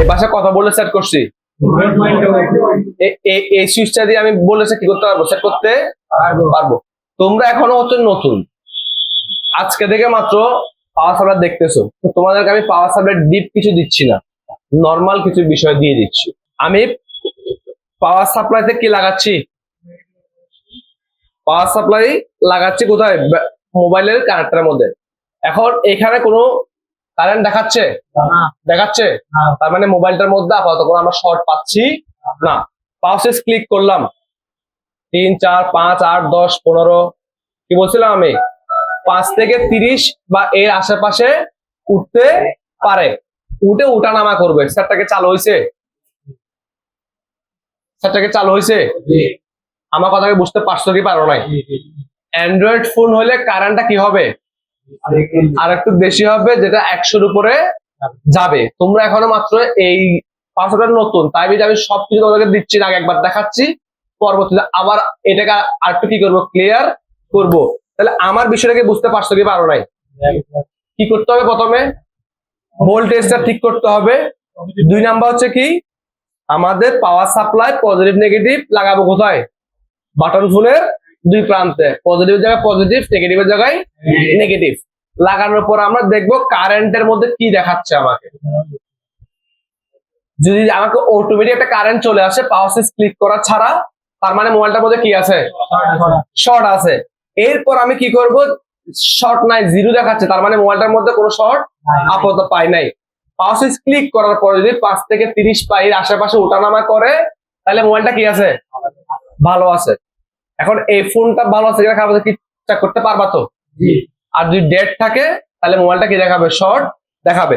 এই পাশে কথা বলে সেট করছি। এই সুইচটা দিয়ে আমি বলেছে কি করতে পারব? সেট করতে পারব। তোমরা এখনও হচ্ছে নতুন। আজকে থেকে মাত্র পাওয়ার সাপ্লাই দেখতেছো। তো তোমাদেরকে আমি পাওয়ার সাপ্লাই ডিপ কিছু দিচ্ছি না। নর্মাল কিছু বিষয় দিয়ে দিচ্ছি। আমি পাওয়ার সাপ্লাইতে কি লাগাচ্ছি? পাওয়ার সাপ্লাই লাগাচ্ছি কোথায়? মোবাইলের কানেক্টরের মধ্যে। এখন এখানে কোনো কারেন্ট দেখাচ্ছে? দেখাচ্ছে? তার মানে মোবাইলটার মধ্যে আপাতত কোনো আমরা শর্ট পাচ্ছি? না। পাউসেস ক্লিক করলাম। তিন চার পাঁচ আট দশ পনেরো। কি বলছিলাম আমি? পাঁচ থেকে তিরিশ বা এর আশেপাশে উঠতে পারে। উঠে উঠানামা করবে। স্যারটাকে চালু হয়েছে? স্যারটাকে চালু হয়েছে? আমার কথাকে বুঝতে পারছ কি পারো নাই? অ্যান্ড্রয়েড ফোন হলে কারেন্টটা কি হবে? আর একটু বেশি হবে, যেটা একশোর উপরে যাবে। তোমরা এখনও মাত্র এই পাসওয়ার্ডটা নতুন, তাই আমি সবকিছু তোমাদেরকে দিচ্ছি, আগে একবার দেখাচ্ছি। পরবর্তীতে আবার এটাকে আর একটু কি করব ক্লিয়ার করব। তাহলে আমার বিষয়টাকে বুঝতে পারছ কি পারো নাই? কি করতে হবে প্রথমে? ভোল্টেজটা ঠিক করতে হবে। দুই নাম্বার হচ্ছে কি? আমাদের পাওয়ার সাপ্লাই পজিটিভ নেগেটিভ লাগাবো কোথায়? বাটন ফোনের দুই প্রান্তে পজিটিভ জায়গায় পজিটিভ নেগেটিভের জায়গায় নেগেটিভ লাগানোর পর আমরা দেখব কারেন্টের মধ্যে কি দেখাচ্ছে আমাকে। যদি আমাকে অটোমেটিক একটা কারেন্ট চলে আসে পাওয়ার সুইচ ক্লিক করা ছাড়া তার মানে মোবাইলটার মধ্যে কি আছে? শর্ট আছে। এরপর আমি কি করব? শর্ট নাই জিরো দেখাচ্ছে তার মানে মোবাইলটার মধ্যে কোনো শর্ট আপাতত পাই নাই। পাওয়ার সুইচ ক্লিক করার পরে যদি পাঁচ থেকে তিরিশ পাই আশেপাশে ওঠানামা করে তাহলে মোবাইলটা কি আছে? ভালো আছে। এখন এই ফোনটা ভালো আছে কিনা খাবার কি চেক করতে পারবা তো? আর যদি ডেট থাকে তাহলে মোবাইলটা কি দেখাবে? শর্ট দেখাবে।